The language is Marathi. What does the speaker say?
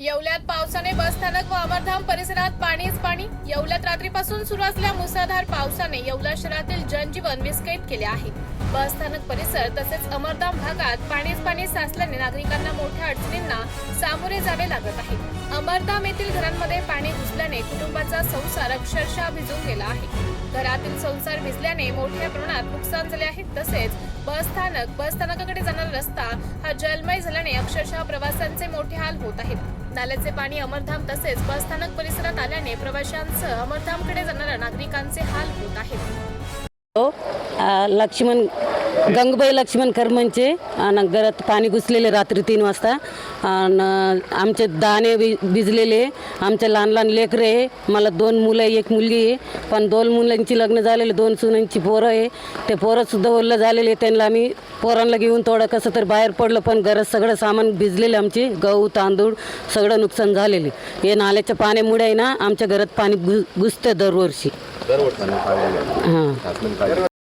येवल्यात पावसाने बसस्थानक व अमरधाम परिसरात पाणीच पाणी. येवल्यात रात्रीपासून सुरू असलेल्या मुसळधार पावसाने येवला शहरातील जनजीवन विस्कळीत केले आहे. बसस्थानक परिसर तसेच अमरधाम भागात पाणीच पाणी साचल्याने नागरिकांना मोठ्या अडचणींना सामोरे जावे लागत आहे. अमरधाम येथील घरांमध्ये पाणी घुसल्याने कुटुंबाचा संसार अक्षरशः भिजून गेला आहे. घरातील संसार भिजल्याने मोठ्या प्रमाणात नुकसान झाले आहे. तसेच बसस्थानक बसस्थानकाकडे जाणारा रस्ता हा जलमय झाल्याने अक्षरशः प्रवाशांचे मोठे हाल होत आहेत. नाल्याचे पाणी अमरधाम तसेच बसस्थानक परिसरात आल्याने प्रवाशांसह अमरधामकडे जाणाऱ्या नागरिकांचे हाल होत आहेत. हो, लक्ष्मण गंगबाई लक्ष्मण करमनचे आणि घरात पाणी घुसलेले रात्री तीन वाजता. आणि आमचे दाणे भिजलेले आमचे लहान लहान लेकरं आहे. मला दोन मुलं आहे एक मुलगी आहे. पण दोन मुलांची लग्न झालेले दोन सुनांची पोरं आहे. ते पोरंसुद्धा ओलं झालेले त्यांना आम्ही पोरांना घेऊन थोडं कसं तर बाहेर पडलं पण घरात सगळं सामान भिजलेले आमचे. गहू तांदूळ सगळं नुकसान झालेले. हे नाल्याच्या पाण्यामुळे आहे ना आमच्या घरात पाणी घुस घुसतं दरवर्षी. हां.